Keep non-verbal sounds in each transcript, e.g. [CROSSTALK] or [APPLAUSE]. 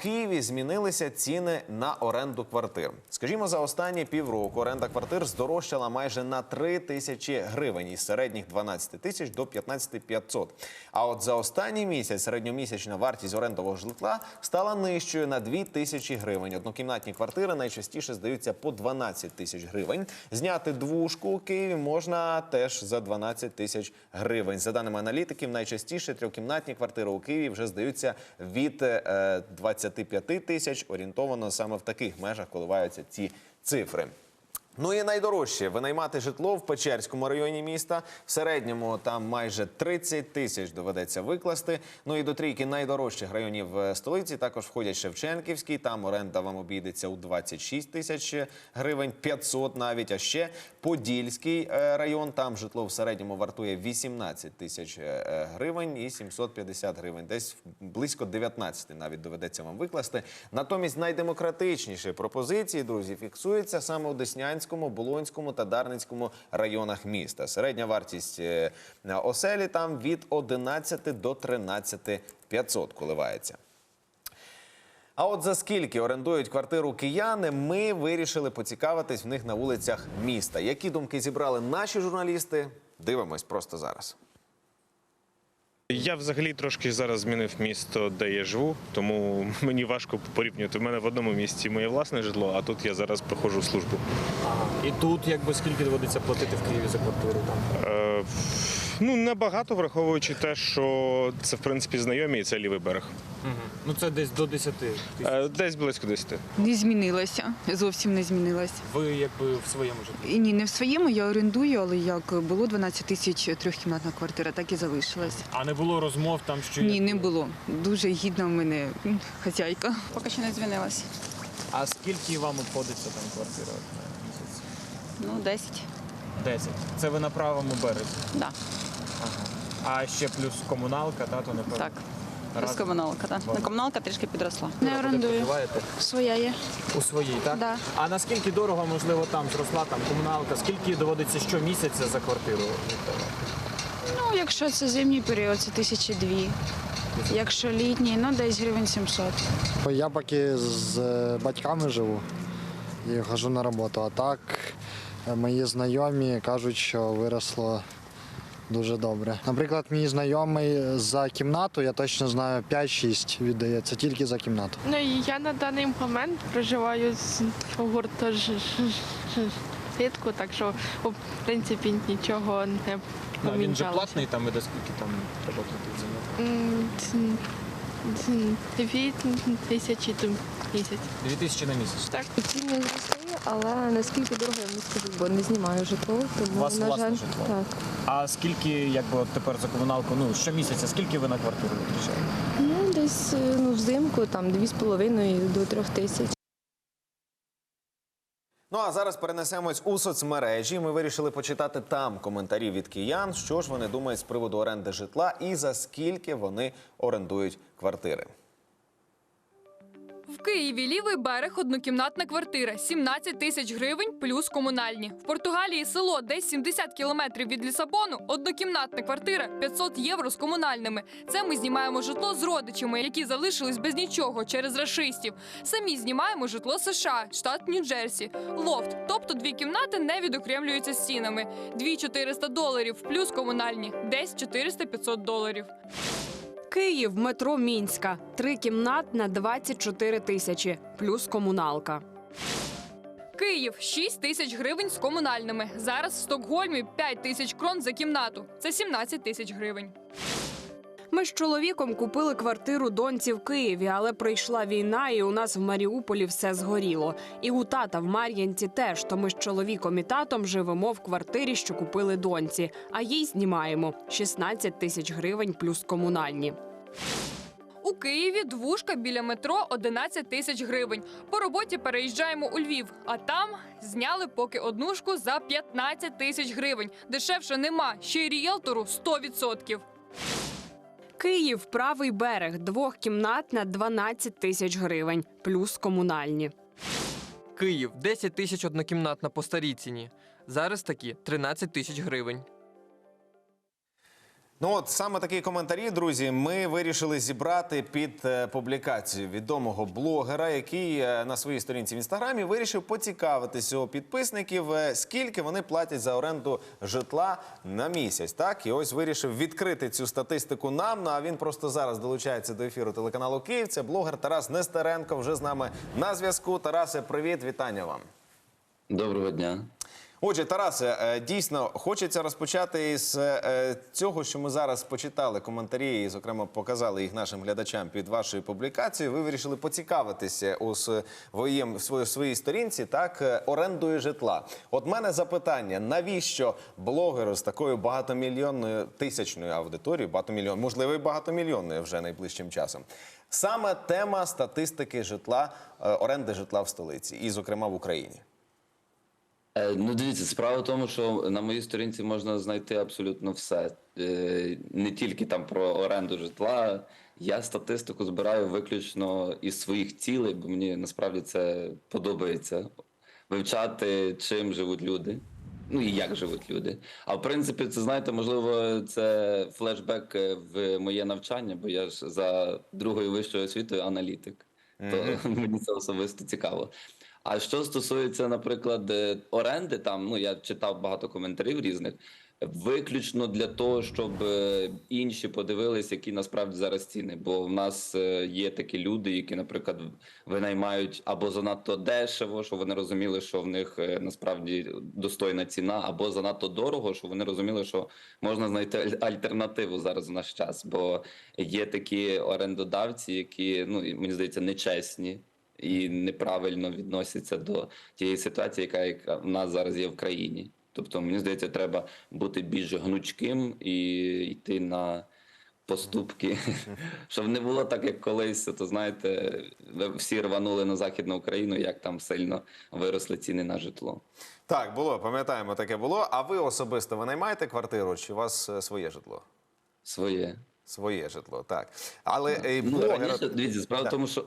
Києві змінилися ціни на оренду квартир. Скажімо, за останні півроку оренда квартир здорожчала майже на 3 тисячі гривень із середніх 12 тисяч до 15 500. А от за останній місяць середньомісячна вартість орендового житла стала нижчою на 2 тисячі гривень. Однокімнатні квартири найчастіше здаються по 12 тисяч гривень. Зняти двушку у Києві можна теж за 12 тисяч гривень. За даними аналітиків, найчастіше трьохкімнатні квартири у Києві вже здаються від е, 25 тисяч. Орієнтовано саме в таких межах коливаються ці цифри. Ну і найдорожче винаймати житло в Печерському районі міста. В середньому там майже 30 тисяч доведеться викласти. Ну і до трійки найдорожчих районів е, столиці також входять Шевченківський. Там оренда вам обійдеться у 26 тисяч гривень, 500 навіть. А ще Подільський е, район. Там житло в середньому вартує 18 тисяч е, гривень і 750 гривень. Десь близько 19 навіть доведеться вам викласти. Натомість найдемократичніші пропозиції, друзі, фіксуються саме у Деснянському, Болонському та Дарницькому районах міста. Середня вартість е, оселі там від 11 до 13 500 коливається. А от за скільки орендують квартиру кияни, ми вирішили поцікавитись в них на вулицях міста. Які думки зібрали наші журналісти? Дивимось просто зараз. Я взагалі трошки зараз змінив місто, де я живу, тому [LAUGHS] мені важко порівнювати. У мене в одному місці моє власне житло, а тут я зараз проходжу службу. І тут якби скільки доводиться платити в Києві за квартиру там? Е, ну небагато, враховуючи те, що це в принципі знайомі, і це лівий берег. Ну це десь до 10 тисяч. Е, десь близько 10. Не змінилася, зовсім не змінилася. Ви якби в своєму житлі. І ні, не в своєму я орендую, але як було 12 тисяч трьохкімнатна квартира, так і залишилась. А не було розмов там, що Ні, не було. Дуже гідна в мене хазяйка. Поки що не змінилася. А скільки вам обходиться там квартира на місяць? Ну, 10. 10. Це ви на правому березі. Да. А ще плюс комуналка, та, то не Так. Раз- Плюс комуналка, так. Ну, комуналка трішки підросла. Не орендую. Своя є. У своїй, так? Да. А наскільки дорого, можливо, там зросла там комуналка? Скільки доводиться щомісяця за квартиру? Ну, якщо це зимній період, це тисячі дві. Якщо літній, ну десь гривень 700. Я поки з е, батьками живу і хожу на роботу. А так е, мої знайомі кажуть, що виросло дуже добре. Наприклад, мій знайомий за кімнату, я точно знаю, 5-6 віддає. Це тільки за кімнату. Ну і я на даний момент проживаю з гуртожитку, так що в принципі нічого не Ну, він же платний, там іде скільки там треба платити за нього? Дві тисячі місяць. Дві тисячі на місяць. Так. Але наскільки дорого я не скажу, бо не знімаю житло, тому У вас на власне жаль, житло? так. А скільки, якби от тепер за комуналку, ну щомісяця, скільки ви на квартиру витрачаєте? Ну десь е, ну взимку там дві з половиною до трьох тисяч. Ну а зараз перенесемось у соцмережі. Ми вирішили почитати там коментарі від киян, що ж вони думають з приводу оренди житла і за скільки вони орендують квартири. В Києві лівий берег однокімнатна квартира 17 тисяч гривень плюс комунальні. В Португалії село десь 70 кілометрів від Лісабону. Однокімнатна квартира 500 євро з комунальними. Це ми знімаємо житло з родичами, які залишились без нічого через рашистів. Самі знімаємо житло США, штат Нью-Джерсі. Лофт, тобто дві кімнати не відокремлюються стінами. 2400 доларів плюс комунальні, десь 400-500 доларів. Київ, метро Мінська. Три кімнат на 24 тисячі, плюс комуналка. Київ 6 тисяч гривень з комунальними. Зараз в Стокгольмі 5 тисяч крон за кімнату. Це 17 тисяч гривень. Ми з чоловіком купили квартиру доньці в Києві, але прийшла війна, і у нас в Маріуполі все згоріло. І у тата в Мар'янці теж. То ми з чоловіком і татом живемо в квартирі, що купили доньці, а їй знімаємо 16 тисяч гривень плюс комунальні. У Києві двушка біля метро 11 тисяч гривень. По роботі переїжджаємо у Львів, а там зняли поки однушку за 15 тисяч гривень. Дешевше нема. Ще й ріелтору 100%. Київ, правий берег, двох кімнат на 12 тисяч гривень, плюс комунальні. Київ 10 тисяч однокімнатна по старій ціні. Зараз такі 13 тисяч гривень. Ну от саме такі коментарі, друзі, ми вирішили зібрати під е, публікацію відомого блогера, який е, на своїй сторінці в інстаграмі вирішив поцікавитися у підписників, е, скільки вони платять за оренду житла на місяць. Так і ось вирішив відкрити цю статистику нам. Ну а він просто зараз долучається до ефіру телеканалу Київ. Це блогер Тарас Нестеренко. Вже з нами на зв'язку. Тарасе, привіт, вітання вам. Доброго дня. Отже, Тарасе, е, дійсно хочеться розпочати із е, цього, що ми зараз почитали коментарі, і, зокрема, показали їх нашим глядачам під вашою публікацією. Ви вирішили поцікавитися у своїм в своїй, сторінці так е, орендою житла. От мене запитання: навіщо блогеру з такою багатомільйонною тисячною аудиторією, багатомільйон, можливо, і багатомільйонною вже найближчим часом, саме тема статистики житла, е, оренди житла в столиці, і, зокрема, в Україні. Е, Ну, дивіться, справа в тому, що на моїй сторінці можна знайти абсолютно все. Е, Не тільки там про оренду житла. Я статистику збираю виключно із своїх цілей, бо мені насправді це подобається вивчати, чим живуть люди. Ну і як живуть люди. А в принципі, це знаєте, можливо, це флешбек е, в моє навчання, бо я ж за другою вищою освітою аналітик. То [LAUGHS] мені це особисто цікаво. А що стосується, наприклад, е, оренди, там ну я читав багато коментарів різних, виключно для того, щоб е, інші подивились, які насправді зараз ціни. Бо в нас е, є такі люди, які, наприклад, винаймають або занадто дешево, що вони розуміли, що в них насправді достойна ціна, або занадто дорого, що вони розуміли, що можна знайти аль- альтернативу зараз в наш час. Бо є такі орендодавці, які ну мені здається нечесні і неправильно відносяться до тієї ситуації, яка, яка в нас зараз є в країні. Тобто, мені здається, треба бути більш гнучким і йти на поступки, [LAUGHS] щоб не було так, як колись. То знаєте, всі рванули на західну Україну, як там сильно виросли ціни на житло. Так, було, пам'ятаємо, таке було. А ви особисто ви наймаєте квартиру, чи у вас е, своє житло? Своє. Своє житло, так. Але е, Ну, блогер... раніше, дивіться, справа в тому, що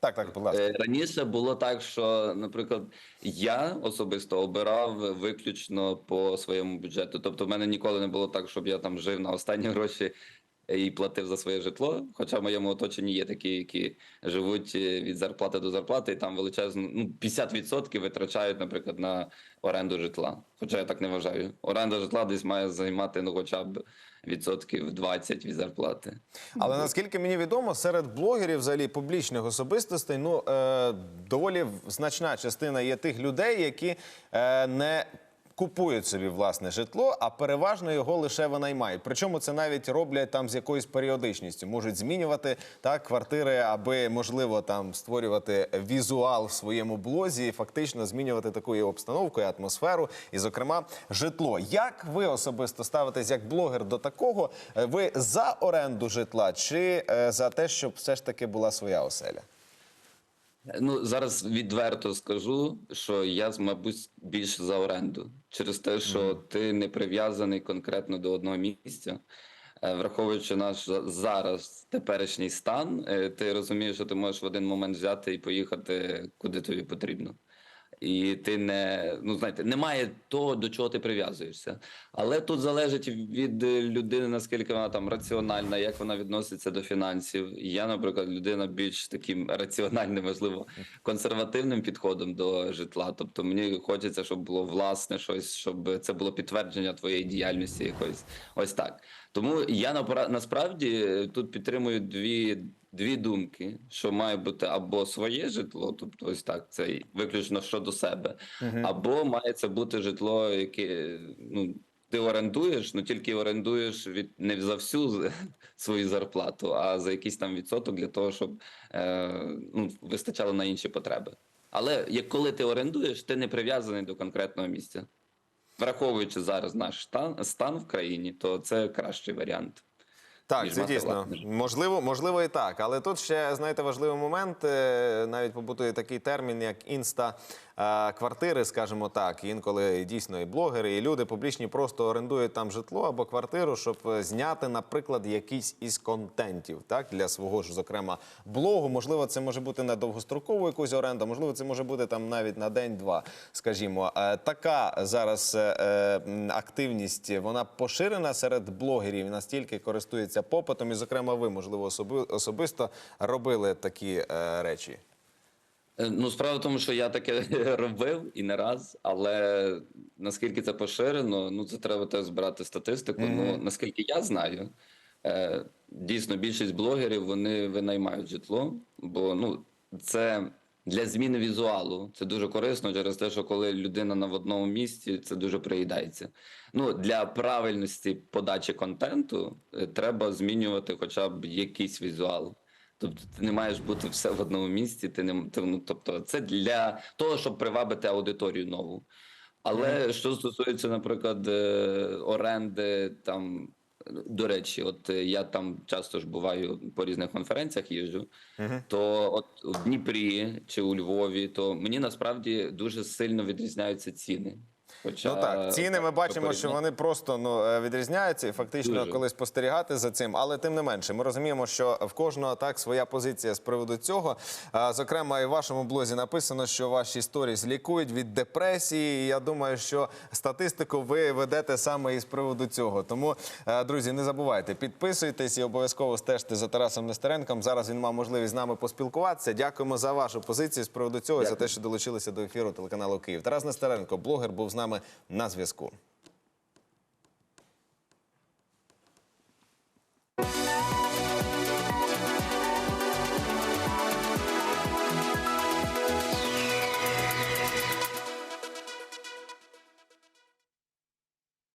Так, так, будь ласка. Е, Раніше було так, що, наприклад, я особисто обирав виключно по своєму бюджету. Тобто, в мене ніколи не було так, щоб я там жив на останні [LAUGHS] гроші і платив за своє житло. Хоча в моєму оточенні є такі, які живуть е, від зарплати до зарплати, і там величезно ну 50% витрачають, наприклад, на оренду житла. Хоча я так не вважаю. Оренда житла десь має займати ну, хоча б відсотків 20 від зарплати. Але наскільки мені відомо, серед блогерів, взагалі публічних особистостей, ну е, доволі значна частина є тих людей, які е, не купують собі власне житло, а переважно його лише винаймають. Причому це навіть роблять там з якоюсь періодичністю. Можуть змінювати так квартири, аби можливо там створювати візуал в своєму блозі, і фактично змінювати таку і обстановку, і атмосферу, і зокрема житло. Як ви особисто ставитесь як блогер до такого? Е, Ви за оренду житла чи е, за те, щоб все ж таки була своя оселя? Ну зараз відверто скажу, що я мабуть більше за оренду через те, що ти не прив'язаний конкретно до одного місця. Е, Враховуючи наш зараз теперішній стан, е, ти розумієш, що ти можеш в один момент взяти і поїхати куди тобі потрібно. І ти не ну знаєте, немає того, до чого ти прив'язуєшся. Але тут залежить від людини, наскільки вона там раціональна, як вона відноситься до фінансів. Я, наприклад, людина більш таким раціональним, можливо, консервативним підходом до житла. Тобто мені хочеться, щоб було власне щось, щоб це було підтвердження твоєї діяльності якоїсь. Ось так. Тому я насправді е, тут підтримую дві. Дві думки, що має бути або своє житло, тобто ось так, це виключно щодо себе, або має це бути житло, яке ну ти орендуєш, ну тільки орендуєш від не за всю [LAUGHS] свою зарплату, а за якийсь там відсоток для того, щоб е, ну, вистачало на інші потреби. Але як коли ти орендуєш, ти не прив'язаний до конкретного місця. Враховуючи зараз наш стан, стан в країні, то це кращий варіант. Так, це дійсно можливо, можливо і так. Але тут ще знаєте важливий момент. е, Навіть побутує такий термін, як інста квартири, скажімо так. Інколи дійсно і блогери, і люди публічні просто орендують там житло або квартиру, щоб е, зняти, наприклад, якийсь із контентів, так для свого ж, зокрема, блогу. Можливо, це може бути на довгострокову якусь оренду, можливо, це може бути там навіть на день-два. Скажімо, Е, така зараз е, е, активність вона поширена серед блогерів настільки користується попитом. І, зокрема, ви, можливо, особи- особисто робили такі е, речі. Е, Ну, справа в тому, що я таке [LAUGHS] робив і не раз, але наскільки це поширено, ну це треба теж збирати статистику. Ну наскільки я знаю, е, дійсно більшість блогерів вони винаймають житло, бо ну це для зміни візуалу це дуже корисно через те, що коли людина на в одному місці, це дуже приїдається. Ну для правильності подачі контенту е, треба змінювати хоча б якийсь візуал. Тобто ти не маєш бути все в одному місці. Ти не ти, ну, тобто, це для того, щоб привабити аудиторію нову. Але що стосується, наприклад, е, оренди, там до речі, от е, я там часто ж буваю по різних конференціях їжджу, то от у Дніпрі чи у Львові, то мені насправді дуже сильно відрізняються ціни. Хоча, Ну так, ціни ми бачимо, що вони просто ну е, відрізняються і фактично Дуже. коли спостерігати за цим. Але тим не менше, ми розуміємо, що в кожного так своя позиція з приводу цього. Зокрема, і в вашому блозі написано, що ваші сторіс лікують від депресії. І я думаю, що статистику ви ведете саме із приводу цього. Тому, е, друзі, не забувайте, підписуйтесь і обов'язково стежте за Тарасом Нестеренком. Зараз він мав можливість з нами поспілкуватися. Дякуємо за вашу позицію з приводу цього і за те, що долучилися до ефіру телеканалу Київ. Тарас Нестеренко, блогер, був з нами на зв'язку.